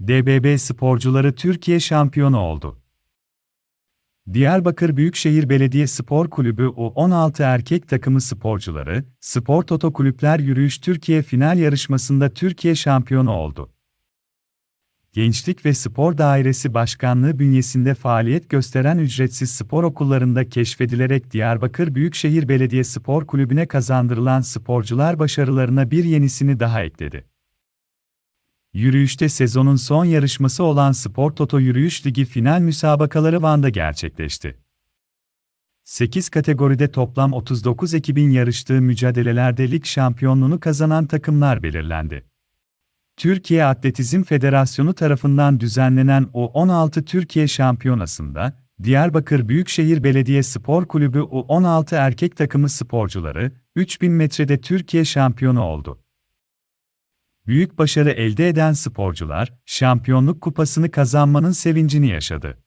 DBB sporcuları Türkiye şampiyonu oldu. Diyarbakır Büyükşehir Belediye Spor Kulübü U16 erkek takımı sporcuları, Spor Toto Kulüpler Yürüyüş Türkiye final yarışmasında Türkiye şampiyonu oldu. Gençlik ve Spor Dairesi Başkanlığı bünyesinde faaliyet gösteren ücretsiz spor okullarında keşfedilerek Diyarbakır Büyükşehir Belediye Spor Kulübü'ne kazandırılan sporcular başarılarına bir yenisini daha ekledi. Yürüyüşte sezonun son yarışması olan Spor Toto Yürüyüş Ligi final müsabakaları Van'da gerçekleşti. 8 kategoride toplam 39 ekibin yarıştığı mücadelelerde lig şampiyonluğunu kazanan takımlar belirlendi. Türkiye Atletizm Federasyonu tarafından düzenlenen U16 Türkiye Şampiyonası'nda, Diyarbakır Büyükşehir Belediye Spor Kulübü U16 erkek takımı sporcuları, 3000 metrede Türkiye şampiyonu oldu. Büyük başarı elde eden sporcular, şampiyonluk kupasını kazanmanın sevincini yaşadı.